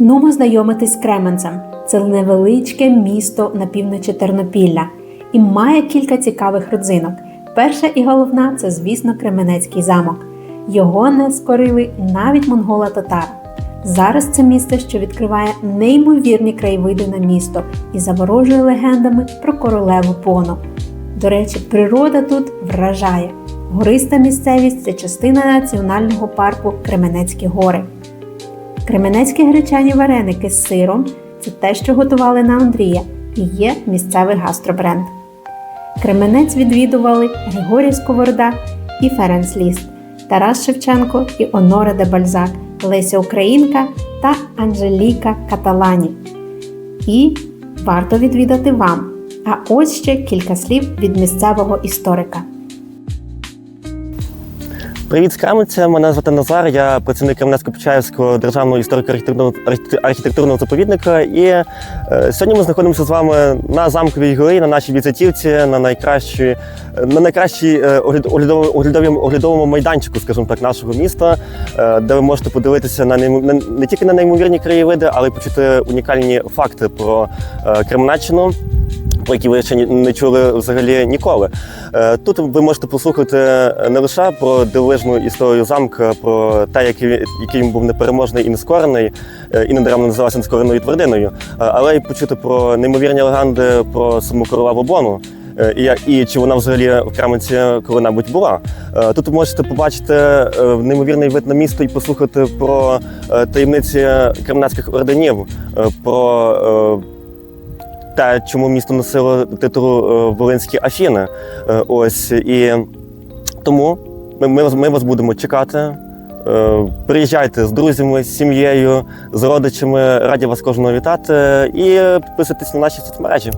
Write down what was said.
Нумо знайомитись з Кременцем. Це невеличке місто на півночі Тернопілля і має кілька цікавих родзинок. Перша і головна це, звісно, Кременецький замок. Його не скорили навіть монгола-татар. Зараз це місто, що відкриває неймовірні краєвиди на місто і заворожує легендами про королеву Пону. До речі, природа тут вражає. Гориста місцевість це частина національного парку Кременецькі гори. Кременецькі гречані вареники з сиром це те, що готували на Андрія, і є місцевий гастробренд. Кременець відвідували Григорій Сковорода і Ференц Ліст, Тарас Шевченко і Оноре де Бальзак, Леся Українка та Анжеліка Каталані. І варто відвідати вам. А ось ще кілька слів від місцевого історика. Привіт з Кременця, мене звати Назар, я працівник Кременецько-Почаївського державного історико-архітектурного заповідника. І е, сьогодні ми знаходимося з вами на замковій горі, на нашій візитівці, на найкращій, на найкращій е, огляд- оглядовому, оглядовому, майданчику, скажімо так, нашого міста, е, де ви можете подивитися на, не тільки на неймовірні краєвиди, але й почути унікальні факти про Кременеччину про які ви ще не чули взагалі ніколи. Е, Тут ви можете послухати не лише про дивовижну історію замка, про те, який, він був непереможний і нескорений, е, і недаремно називався нескореною твердиною, е, але й почути про неймовірні легенди про саму королеву Бону. І, і чи вона взагалі в Кременці коли-небудь була. Тут ви можете побачити неймовірний вид на місто і послухати про таємниці кременецьких орденів, про те, чому місто носило титул е, Волинські Афіни. Е, Ось і тому ми, ми, ми вас будемо чекати. Е, Приїжджайте з друзями, з сім'єю, з родичами. Раді вас кожного вітати і підписуйтесь на наші соцмережі.